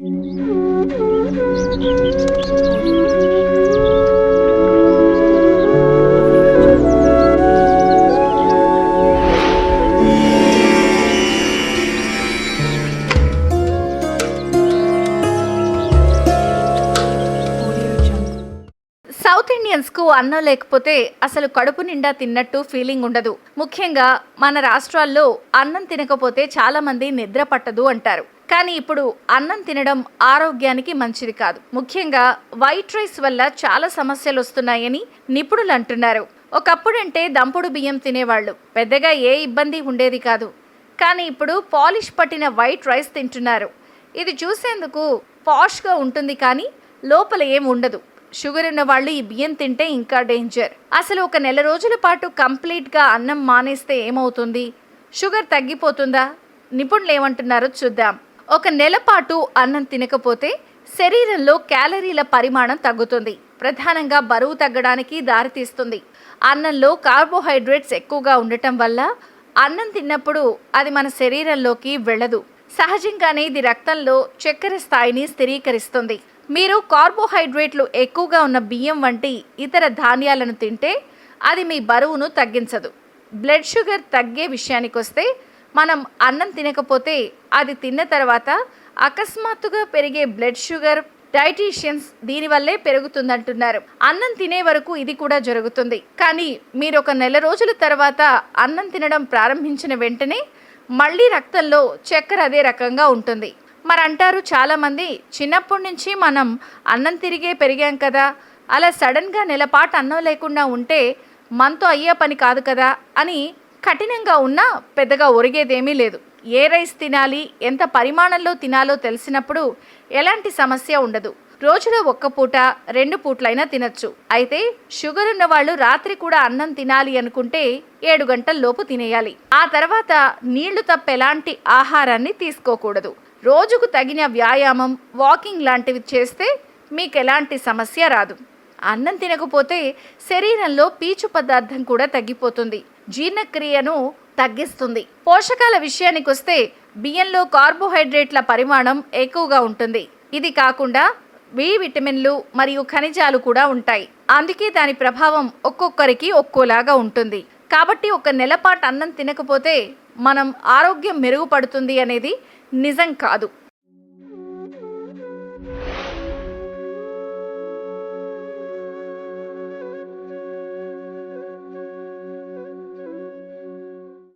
South ఇండియన్స్కు అన్నం లేకపోతే అసలు కడుపు నిండా తిన్నట్టు ఫీలింగ్ ఉండదు. ముఖ్యంగా మన రాష్ట్రాల్లో అన్నం తినకపోతే చాలా మంది నిద్ర పట్టదు అంటారు. కానీ ఇప్పుడు అన్నం తినడం ఆరోగ్యానికి మంచిది కాదు. ముఖ్యంగా వైట్ రైస్ వల్ల చాలా సమస్యలు వస్తున్నాయని నిపుణులు అంటున్నారు. ఒకప్పుడంటే దంపుడు బియ్యం తినేవాళ్ళు. పెద్దగా ఏ ఇబ్బంది ఉండేది కాదు. కానీ ఇప్పుడు పాలిష్ పట్టిన వైట్ రైస్ తింటున్నారు. ఇది చూసేందుకు పాష్గా ఉంటుంది కానీ లోపల ఏం ఉండదు. షుగర్ ఉన్న వాళ్ళు ఈ బియ్యం తింటే ఇంకా డేంజర్. అసలు ఒక నెల రోజుల పాటు కంప్లీట్గా అన్నం మానేస్తే ఏమవుతుంది? షుగర్ తగ్గిపోతుందా? నిపుణులు ఏమంటున్నారో చూద్దాం. ఒక నెల పాటు అన్నం తినకపోతే శరీరంలో క్యాలరీల పరిమాణం తగ్గుతుంది. ప్రధానంగా బరువు తగ్గడానికి దారితీస్తుంది. అన్నంలో కార్బోహైడ్రేట్స్ ఎక్కువగా ఉండటం వల్ల అన్నం తిన్నప్పుడు అది మన శరీరంలోకి వెళ్ళదు. సహజంగానే ఇది రక్తంలో చక్కెర స్థాయిని స్థిరీకరిస్తుంది. మీరు కార్బోహైడ్రేట్లు ఎక్కువగా ఉన్న బియ్యం వంటి ఇతర ధాన్యాలను తింటే అది మీ బరువును తగ్గించదు. బ్లడ్ షుగర్ తగ్గే విషయానికి వస్తే మనం అన్నం తినకపోతే అది తిన్న తర్వాత అకస్మాత్తుగా పెరిగే బ్లడ్ షుగర్ డైటీషియన్స్ దీనివల్లే పెరుగుతుందంటున్నారు. అన్నం తినే వరకు ఇది కూడా జరుగుతుంది. కానీ మీరు ఒక నెల రోజుల తర్వాత అన్నం తినడం ప్రారంభించిన వెంటనే మళ్ళీ రక్తంలో చక్కెర అదే రకంగా ఉంటుంది. మరి అంటారు చాలామంది చిన్నప్పటి నుంచి మనం అన్నం తిరిగే పెరిగాం కదా అలా సడన్గా నెలపాటు అన్నం లేకుండా ఉంటే మనతో అయ్యే పని కాదు కదా అని కఠినంగా ఉన్నా పెద్దగా ఒరిగేదేమీ లేదు. ఏ రైస్ తినాలి ఎంత పరిమాణంలో తినాలో తెలిసినప్పుడు ఎలాంటి సమస్య ఉండదు. రోజులో ఒక్క పూట రెండు పూట్లైనా తినచ్చు. అయితే షుగర్ ఉన్న వాళ్ళు రాత్రి కూడా అన్నం తినాలి అనుకుంటే ఏడు గంటల లోపు తినేయాలి. ఆ తర్వాత నీళ్ళు తప్ప ఎలాంటి ఆహారాన్ని తీసుకోకూడదు. రోజుకు తగిన వ్యాయామం వాకింగ్ లాంటివి చేస్తే మీకు ఎలాంటి సమస్య రాదు. అన్నం తినకపోతే శరీరంలో పీచు పదార్థం కూడా తగ్గిపోతుంది. జీర్ణక్రియను తగ్గిస్తుంది. పోషకాల విషయానికి వస్తే బియ్యంలో కార్బోహైడ్రేట్ల పరిమాణం ఎక్కువగా ఉంటుంది. ఇది కాకుండా బి విటమిన్లు మరియు ఖనిజాలు కూడా ఉంటాయి. అందుకే దాని ప్రభావం ఒక్కొక్కరికి ఒక్కోలాగా ఉంటుంది. కాబట్టి ఒక నెలపాటు అన్నం తినకపోతే మనం ఆరోగ్యం మెరుగుపడుతుంది అనేది నిజం కాదు.